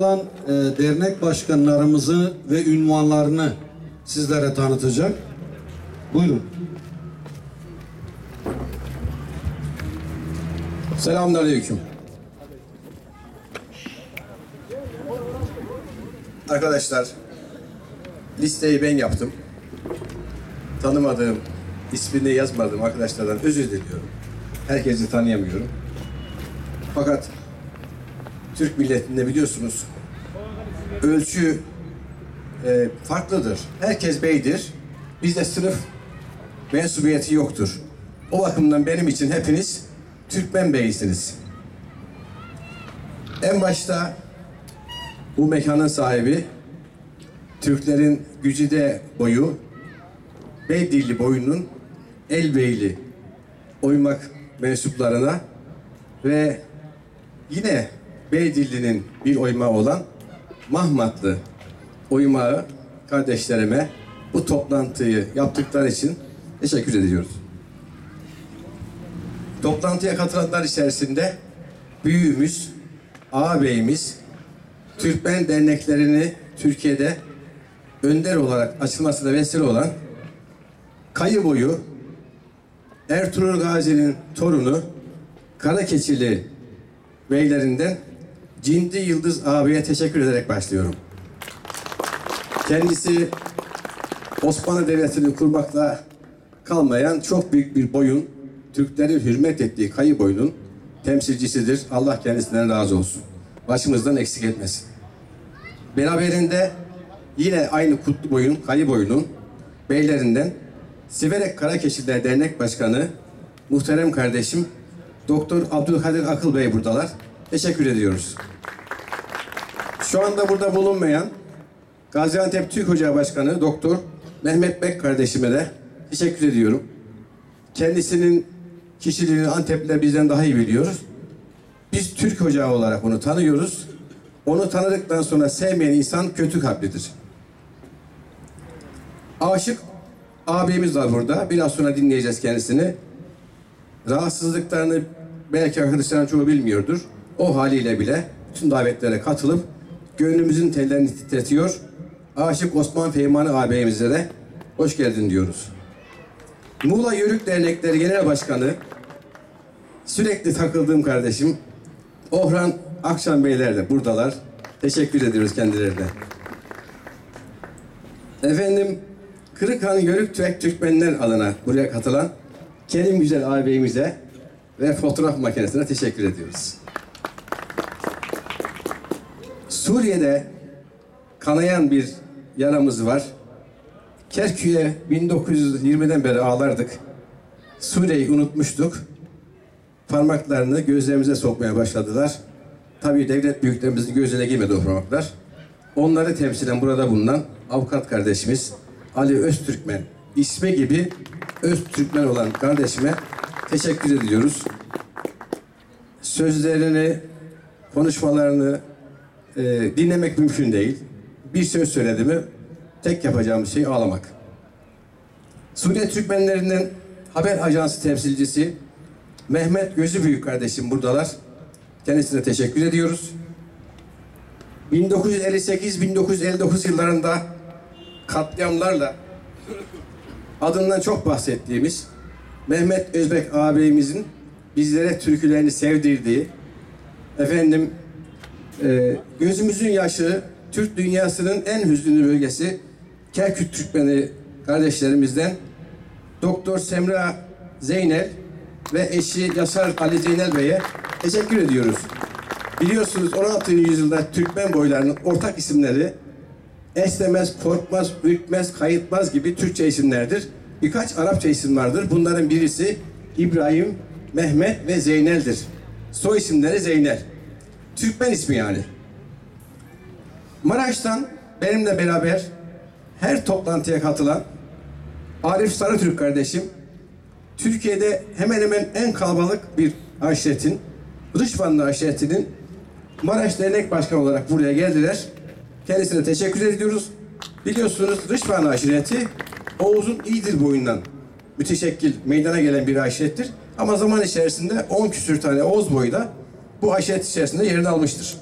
olan e, dernek başkanlarımızı ve ünvanlarını sizlere tanıtacak. Buyurun. Selamünaleyküm. Arkadaşlar, listeyi ben yaptım. Tanımadığım, ismini yazmadığım arkadaşlardan özür diliyorum. Herkesi tanıyamıyorum. Fakat Türk milletinde biliyorsunuz ölçü e, farklıdır. Herkes beydir. Bizde sınıf mensubiyeti yoktur. O bakımdan benim için hepiniz Türkmen beyisiniz. En başta bu mekanın sahibi Türklerin gücide boyu Beydilli boyunun Elbeyli oymak mensuplarına ve yine Beydilli'nin bir oymağı olan Mahmatlı oymağı kardeşlerime bu toplantıyı yaptıkları için teşekkür ediyoruz. Toplantıya katılanlar içerisinde büyüğümüz, ağabeyimiz, Türkmen derneklerini Türkiye'de önder olarak açılmasına vesile olan Kayı boyu Ertuğrul Gazi'nin torunu Karakeçili beylerinden Cindi Yıldız abiye teşekkür ederek başlıyorum. Kendisi Osmanlı Devleti'ni kurmakla kalmayan çok büyük bir boyun, Türklerin hürmet ettiği kayı boyunun temsilcisidir. Allah kendisinden razı olsun. Başımızdan eksik etmesin. Beraberinde yine aynı kutlu boyun, kayı boyunun beylerinden Siverek Karakeşiler Dernek Başkanı muhterem kardeşim Doktor Abdülkadir Akıl Bey buradalar. Teşekkür ediyoruz. Şu anda burada bulunmayan Gaziantep Türk Ocağı Başkanı Doktor Mehmet Bek kardeşime de teşekkür ediyorum. Kendisinin kişiliğini Antepliler bizden daha iyi biliyoruz. Biz Türk Ocağı olarak onu tanıyoruz. Onu tanıdıktan sonra sevmeyen insan kötü kalplidir. Aşık abimiz var burada. Biraz sonra dinleyeceğiz kendisini. Rahatsızlıklarını belki arkadaşların çoğu bilmiyordur. O haliyle bile tüm davetlere katılıp gönlümüzün tellerini titretiyor. Aşık Osman Feymanı ağabeyimize de hoş geldin diyoruz. Muğla Yörük Dernekleri Genel Başkanı sürekli takıldığım kardeşim Ohran Akşam Beyler de buradalar. Teşekkür ediyoruz kendilerine. Efendim Kırıkhan Yörük Türk Türkmenler adına buraya katılan Kerim Güzel ağabeyimize ve fotoğraf makinesine teşekkür ediyoruz. Suriye'de kanayan bir yaramız var. Kerkük'e 1920'den beri ağlardık. Suriye'yi unutmuştuk. Parmaklarını gözlerimize sokmaya başladılar. Tabii devlet büyüklerimizin gözüne girmedi o parmaklar. Onları temsilen burada bulunan avukat kardeşimiz Ali Öztürkmen ismi gibi Öztürkmen olan kardeşime teşekkür ediyoruz. Sözlerini, konuşmalarını e, dinlemek mümkün değil. Bir söz söyledi mi tek yapacağımız şey ağlamak. Suriye Türkmenlerinden haber ajansı temsilcisi Mehmet Gözü Büyük kardeşim buradalar. Kendisine teşekkür ediyoruz. 1958-1959 yıllarında katliamlarla adından çok bahsettiğimiz Mehmet Özbek ağabeyimizin bizlere türkülerini sevdirdiği efendim e, gözümüzün yaşı Türk dünyasının en hüzünlü bölgesi Kerkük Türkmeni kardeşlerimizden Doktor Semra Zeynel ve eşi Yasar Ali Zeynel Bey'e teşekkür ediyoruz. Biliyorsunuz 16. yüzyılda Türkmen boylarının ortak isimleri Esnemez, Korkmaz, Ürkmez, Kayıtmaz gibi Türkçe isimlerdir. Birkaç Arapça isim vardır. Bunların birisi İbrahim, Mehmet ve Zeynel'dir. Soy isimleri Zeynel. Türkmen ismi yani. Maraş'tan benimle beraber her toplantıya katılan Arif Sarıtürk kardeşim Türkiye'de hemen hemen en kalabalık bir aşiretin, Rışvanlı aşiretinin Maraş Dernek Başkanı olarak buraya geldiler. Kendisine teşekkür ediyoruz. Biliyorsunuz Rışvanlı aşireti Oğuz'un İyidir boyundan müteşekkil meydana gelen bir aşirettir. Ama zaman içerisinde 10 küsür tane Oğuz boyu da bu aşiret içerisinde yerini almıştır.